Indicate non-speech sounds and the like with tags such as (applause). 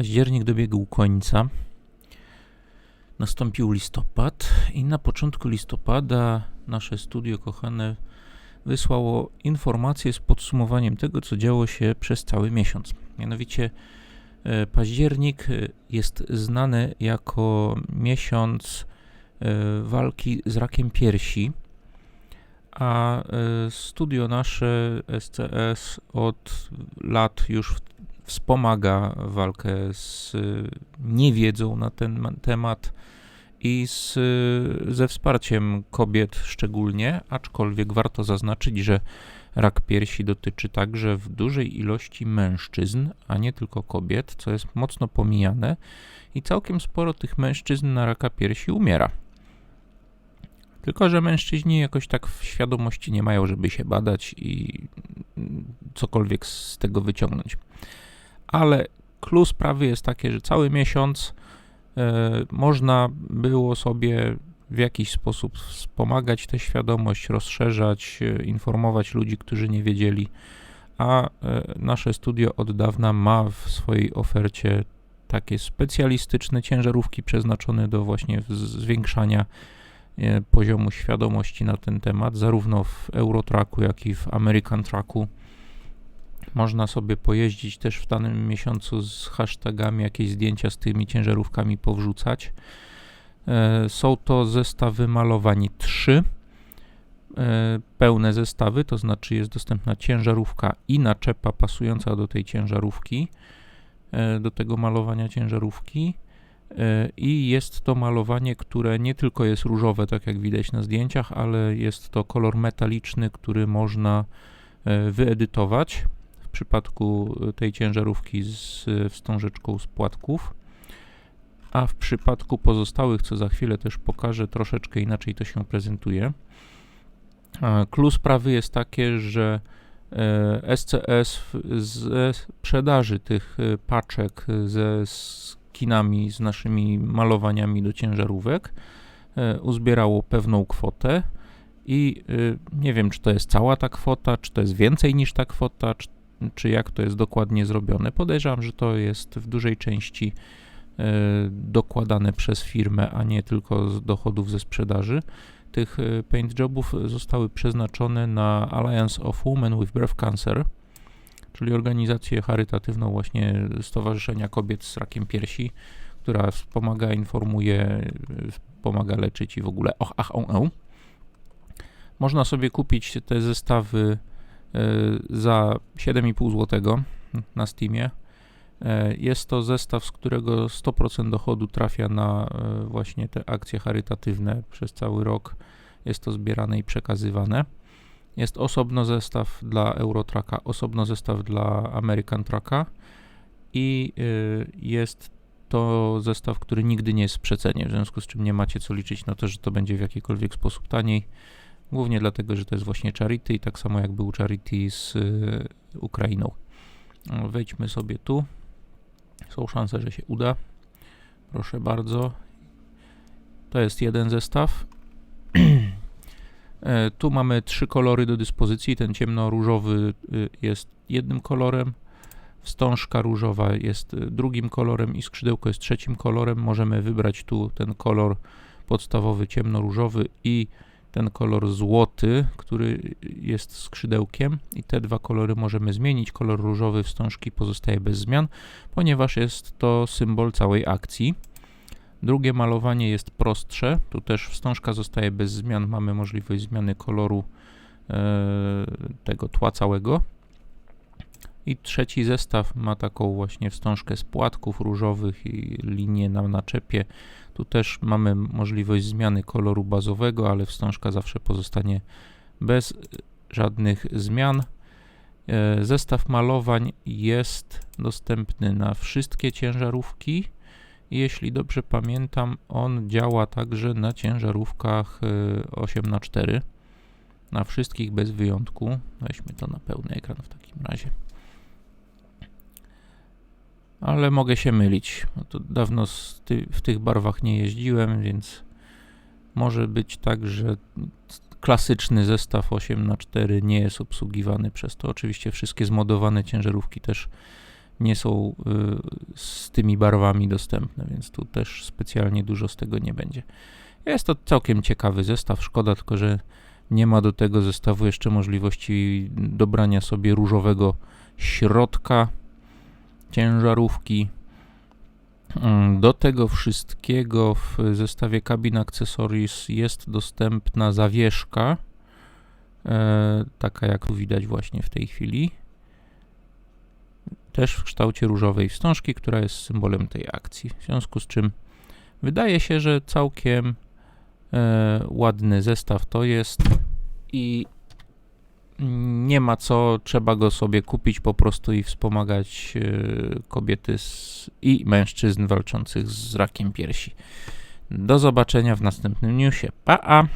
Październik dobiegł końca. Nastąpił listopad i na początku listopada nasze studio kochane wysłało informację z podsumowaniem tego, co działo się przez cały miesiąc. Mianowicie e, październik e, jest znany jako miesiąc e, walki z rakiem piersi, a studio nasze SCS od lat już wspomaga walkę z niewiedzą na ten temat i z, ze wsparciem kobiet szczególnie, aczkolwiek warto zaznaczyć, że rak piersi dotyczy także w dużej ilości mężczyzn, a nie tylko kobiet, co jest mocno pomijane i całkiem sporo tych mężczyzn na raka piersi umiera. Tylko, że mężczyźni jakoś tak w świadomości nie mają, żeby się badać i cokolwiek z tego wyciągnąć. Ale clue sprawy jest takie, że cały miesiąc E, można było sobie w jakiś sposób wspomagać tę świadomość, rozszerzać, e, informować ludzi, którzy nie wiedzieli. A e, nasze studio od dawna ma w swojej ofercie takie specjalistyczne ciężarówki przeznaczone do właśnie zwiększania poziomu świadomości na ten temat, zarówno w Eurotraku, jak i w American Trucku. Można sobie pojeździć też w danym miesiącu z hashtagami, jakieś zdjęcia z tymi ciężarówkami powrzucać. E, są to zestawy malowań 3, e, pełne zestawy, to znaczy jest dostępna ciężarówka i naczepa pasująca do tej ciężarówki, e, do tego malowania ciężarówki. I jest to malowanie, które nie tylko jest różowe, tak jak widać na zdjęciach, ale jest to kolor metaliczny, który można wyedytować przypadku tej ciężarówki z wstążeczką z płatków, a w przypadku pozostałych, co za chwilę też pokażę, troszeczkę inaczej to się prezentuje. Klucz sprawy jest takie, że SCS e, ze sprzedaży tych e, paczek ze skinami, z naszymi malowaniami do ciężarówek e, uzbierało pewną kwotę i nie wiem, czy to jest cała ta kwota, czy to jest więcej niż ta kwota, czy czy jak to jest dokładnie zrobione. Podejrzewam, że to jest w dużej części e, dokładane przez firmę, a nie tylko z dochodów ze sprzedaży. Tych e, paint jobów zostały przeznaczone na Alliance of Women with Breast Cancer, czyli organizację charytatywną właśnie Stowarzyszenia Kobiet z Rakiem Piersi, która wspomaga, informuje, pomaga leczyć i w ogóle och, ach, oh, oh. Można sobie kupić te zestawy za 7,5 zł na Steamie. E, jest to zestaw, z którego 100% dochodu trafia na e, właśnie te akcje charytatywne przez cały rok. Jest to zbierane i przekazywane. Jest osobno zestaw dla Eurotraka, osobno zestaw dla American Trucka i jest to zestaw, który nigdy nie jest w przecenie, w związku z czym nie macie co liczyć na to, że to będzie w jakikolwiek sposób taniej. Głównie dlatego, że to jest właśnie charity tak samo jak był charity z y, Ukrainą. Wejdźmy sobie tu. Są szanse, że się uda. Proszę bardzo. To jest jeden zestaw. (clears throat) E, tu mamy trzy kolory do dyspozycji. Ten ciemno-różowy y, jest jednym kolorem, wstążka różowa jest y, drugim kolorem i skrzydełko jest trzecim kolorem. Możemy wybrać tu ten kolor podstawowy ciemno-różowy i ten kolor złoty, który jest skrzydełkiem i te dwa kolory możemy zmienić. Kolor różowy wstążki pozostaje bez zmian, ponieważ jest to symbol całej akcji. Drugie malowanie jest prostsze, tu też wstążka zostaje bez zmian, mamy możliwość zmiany koloru e, tego tła całego. I trzeci zestaw ma taką właśnie wstążkę z płatków różowych i linię na naczepie tu też mamy możliwość zmiany koloru bazowego, ale wstążka zawsze pozostanie bez żadnych zmian. E, zestaw malowań jest dostępny na wszystkie ciężarówki. Jeśli dobrze pamiętam, on działa także na ciężarówkach 8x4. E, na wszystkich bez wyjątku. Weźmy to na pełny ekran w takim razie ale mogę się mylić. No to dawno ty, w tych barwach nie jeździłem, więc może być tak, że klasyczny zestaw 8 na 4 nie jest obsługiwany przez to. Oczywiście wszystkie zmodowane ciężarówki też nie są y, z tymi barwami dostępne, więc tu też specjalnie dużo z tego nie będzie. Jest to całkiem ciekawy zestaw, szkoda tylko, że nie ma do tego zestawu jeszcze możliwości dobrania sobie różowego środka ciężarówki. Mm, Do tego wszystkiego w zestawie Cabin Accessories jest dostępna zawieszka, e, taka jak tu widać właśnie w tej chwili. Też w kształcie różowej wstążki, która jest symbolem tej akcji. W związku z czym wydaje się, że całkiem e, ładny zestaw to jest i nie ma co, trzeba go sobie kupić po prostu i wspomagać e, kobiety z, i mężczyzn walczących z rakiem piersi. Do zobaczenia w następnym newsie. Pa! -a.